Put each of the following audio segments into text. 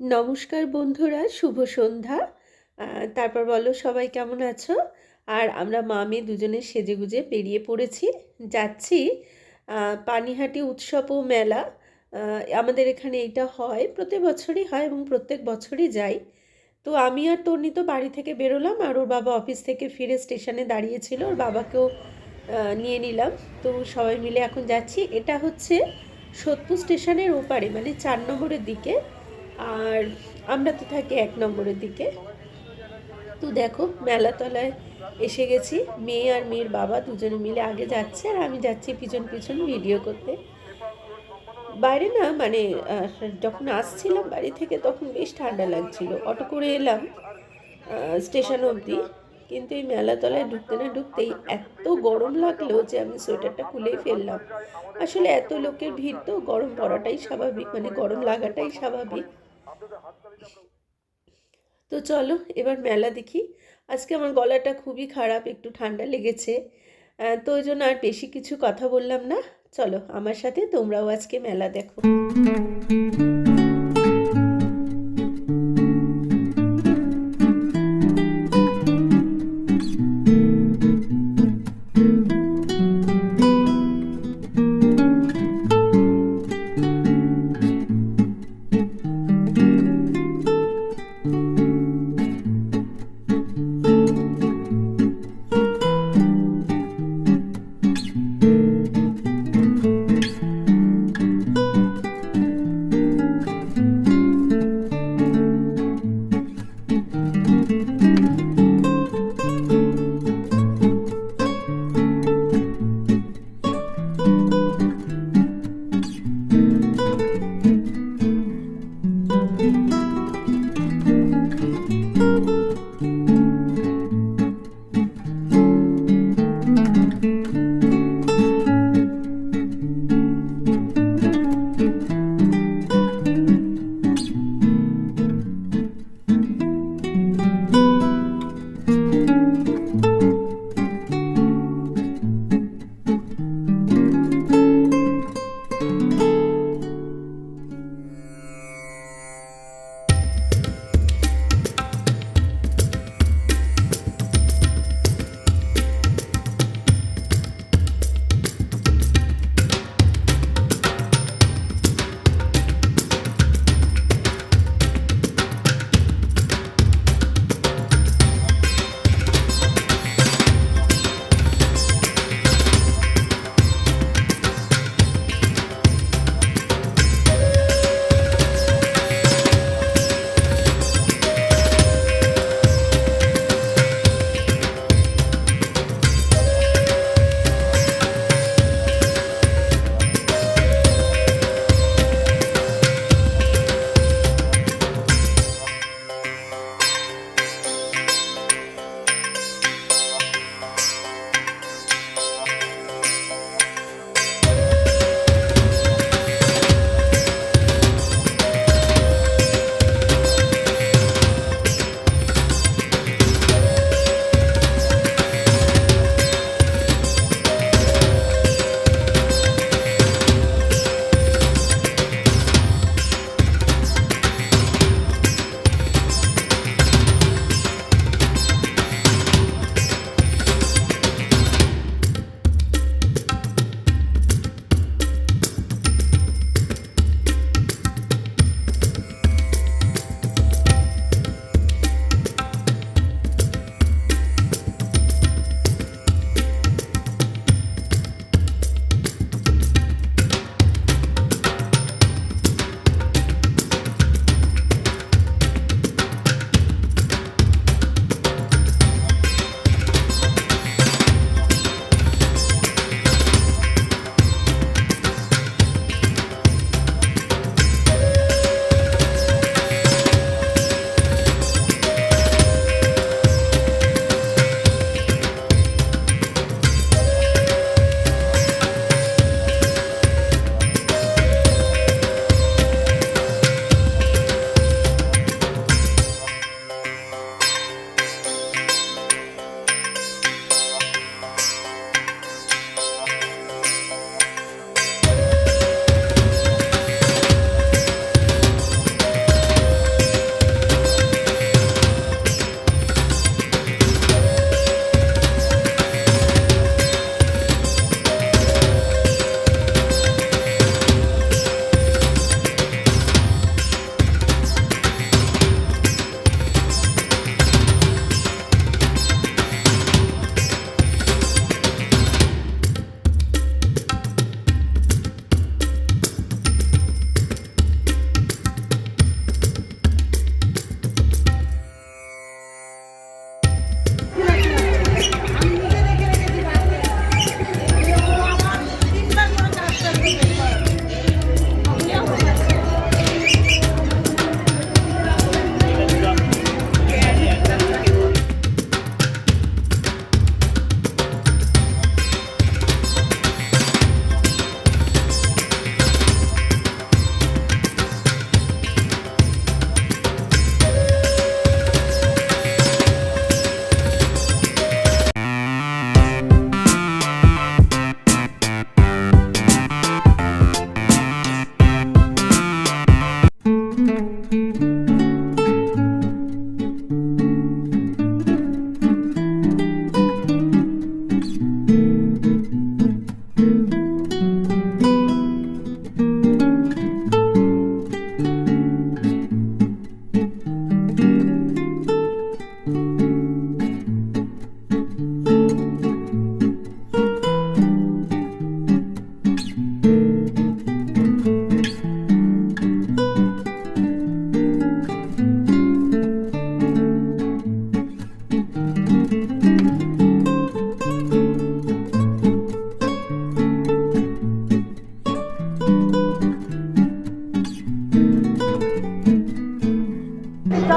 নমস্কার বন্ধুরা, শুভ সন্ধ্যা। তারপর বলো সবাই কেমন আছো? আর আমরা মা মেয়ে দুজনে সেজে গুজে পেরিয়ে পড়েছি, যাচ্ছি পানিহাটি উৎসব ও মেলা। আমাদের এখানে এটা হয়, প্রত্যেক বছরই হয় এবং প্রত্যেক বছরই যাই। তো আমি আর তন্নি তো বাড়ি থেকে বেরোলাম, আর ওর বাবা অফিস থেকে ফিরে স্টেশনে দাঁড়িয়েছিল, ওর বাবাকেও নিয়ে নিলাম। তো সবাই মিলে এখন যাচ্ছি। এটা হচ্ছে সোদপুর স্টেশনের ওপারে মানে চার নম্বরের দিকে। আর আমরা তো থাকি এক নম্বরের দিকে। তো দেখো, মেলাতলায় এসে গেছি। মেয়ে আর মেয়ের বাবা দুজনে মিলে আগে যাচ্ছে আর আমি যাচ্ছি পিছন পিছন ভিডিও করতে। বাইরে না মানে যখন আসছিলাম বাড়ি থেকে তখন বেশ ঠান্ডা লাগছিল। অটো করে এলাম স্টেশন অবধি। কিন্তু এই মেলাতলায় ঢুকতে না ঢুকতেই এত গরম লাগল যে আমি সোয়েটারটা খুলেই ফেললাম। আসলে এত লোকের ভিড় তো গরম পড়াটাই স্বাভাবিক মানে গরম লাগাটাই স্বাভাবিক। তো চলো, এবার মেলা দেখি। আজকে আমার গলাটা খুবই খারাপ, একটু ঠান্ডা লেগেছে। তো ওই জন্য আর বেশি কিছু কথা বললাম না। চলো, আমার সাথে তোমরাও আজকে মেলা দেখো।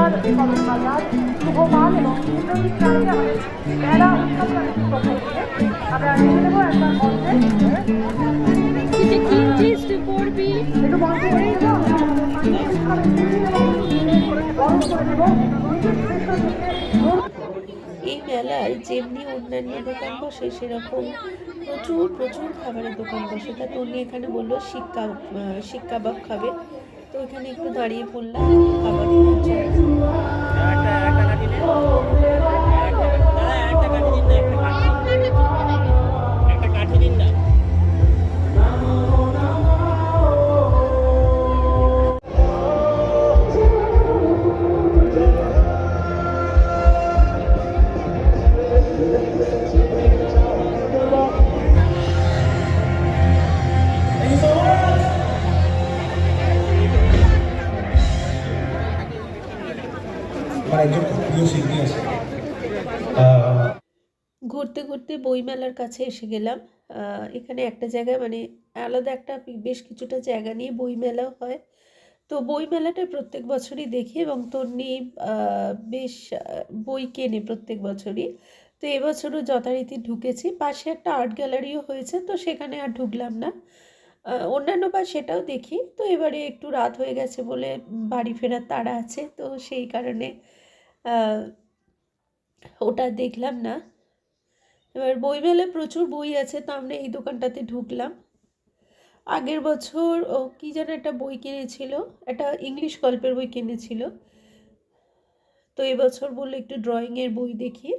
বিচার কদম বাজার শুভমান এবং আমাদের মেলা উৎসব আমরা নিয়ে নেব একবার মঞ্চে। একটু মঞ্চে নিয়ে নেব এই মেলায় যেমনি অন্যান্য দোকান বসে সেরকম প্রচুর প্রচুর খাবারের দোকান বসে। তা তন্নি এখানে বলল শিক্কা শিক কাবাব খাবে। তো এখানে একটু দাঁড়িয়ে পড়লাম খাবার। একটা কাঠি দিন না। ঘুরতে ঘুরতে বইমেলার কাছে এসে গেলাম। এখানে একটা জায়গায় মানে আলাদা একটা বেশ কিছুটা জায়গা নিয়ে বইমেলাও হয়। তো বইমেলাটা প্রত্যেক বছরই দেখি এবং তন্নি বেশ বই কেনে প্রত্যেক বছরই। তো এবছরও যথারীতি ঢুকেছি। পাশে একটা আর্ট গ্যালারিও হয়েছে, তো সেখানে আর ঢুকলাম না। অন্যান্য বার সেটাও দেখি। তো এবারে একটু রাত হয়ে গেছে বলে বাড়ি ফেরার তাড়া আছে, তো সেই কারণে ওটা দেখলাম না। এবার বইমেলায় প্রচুর বই আছে, তো আমরা এই দোকানটাতে ঢুকলাম। আগের বছর, ও, কী যেন একটা বই কিনেছিল, একটা ইংলিশ গল্পের বই কিনেছিল। তো এবছর বলল একটু ড্রয়িংয়ের বই দেখি।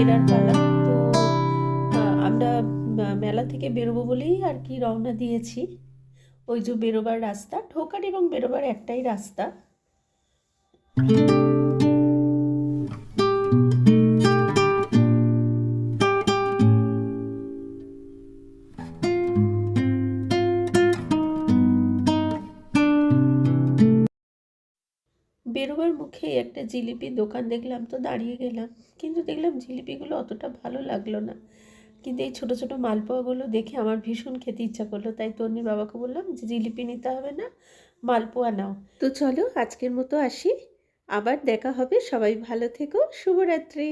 এবার পালা তো আমরা মেলা থেকে বেরোবো বলেই আর কি রওনা দিয়েছি। ওই যে বেরোবার রাস্তা, ঢোকার এবং বেরোবার একটাই রাস্তা। বেরোবার মুখে একটা জিলিপি দোকান দেখলাম তো দাঁড়িয়ে গেলাম। কিন্তু দেখলাম জিলিপিগুলো অতটা ভালো লাগল না। কিন্তু এই ছোটো ছোটো মালপোয়াগুলো দেখে আমার ভীষণ খেতে ইচ্ছা করল। তাই তন্নির বাবাকে বললাম যে, জিলিপি নিতে হবে না, মালপোয়া নাও। তো চলো আজকের মতো আসি। আবার দেখা হবে। সবাই ভালো থেকো। শুভরাত্রি।